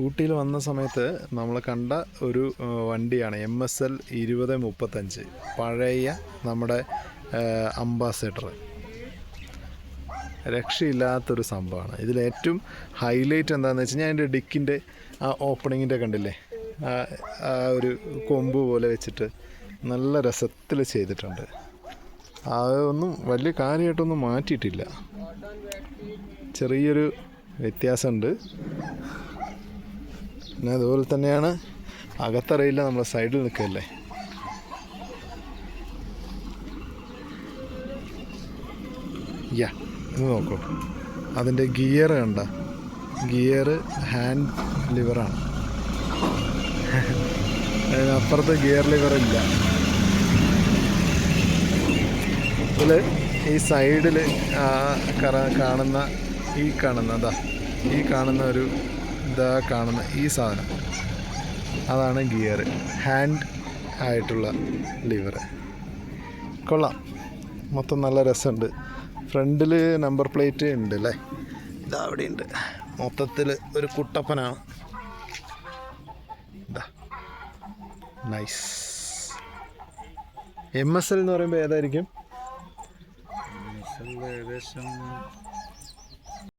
ഊട്ടിയിൽ വന്ന സമയത്ത് നമ്മൾ കണ്ട ഒരു വണ്ടിയാണ് എം എസ് എൽ ഇരുപത് മുപ്പത്തഞ്ച്. പഴയ നമ്മുടെ അംബാസഡർ. രക്ഷയില്ലാത്തൊരു സംഭവമാണ്. ഇതിലേറ്റവും ഹൈലൈറ്റ് എന്താണെന്ന് വെച്ച് കഴിഞ്ഞാൽ അതിന്റെ ഡിക്കിന്റെ ആ ഓപ്പണിങ്ങിന്റെ കണ്ടില്ലേ? ആ ആ ഒരു കൊമ്പ് പോലെ വെച്ചിട്ട് നല്ല രസത്തിൽ ചെയ്തിട്ടുണ്ട്. അതൊന്നും വലിയ കാര്യമായിട്ടൊന്നും മാറ്റിയിട്ടില്ല. ചെറിയൊരു വ്യത്യാസമുണ്ട്. പിന്നെ അതുപോലെ തന്നെയാണ് അകത്തറിയില്ല നമ്മൾ സൈഡിൽ നിൽക്കല്ലേ യാ ഇത് നോക്കൂ. അതിന്റെ ഗിയർ കണ്ട ഗിയർ ഹാൻഡ് ലിവറാണ്. അതിനപ്പുറത്ത് ഗിയർ ലിവർ ഇല്ല ഈ സൈഡിൽ കാണുന്ന ഈ കാണുന്ന അതാ ഈ കാണുന്ന ഒരു ഇതാ കാണുന്ന ഈ സാധനം? അതാണ് ഗിയർ. ഹാൻഡ് ആയിട്ടുള്ള ലിവർ. കൊള്ളാം. മൊത്തം നല്ല രസമുണ്ട്. ഫ്രണ്ടിൽ നമ്പർ പ്ലേറ്റ് ഉണ്ട് അല്ലേ? ഇതാ അവിടെ ഉണ്ട്. മൊത്തത്തിൽ ഒരു കുട്ടപ്പനാണ്. ഇതാ. നൈസ് എം എസ് എൽ എന്ന് പറയുമ്പോൾ ഏതായിരിക്കും? ഏകദേശം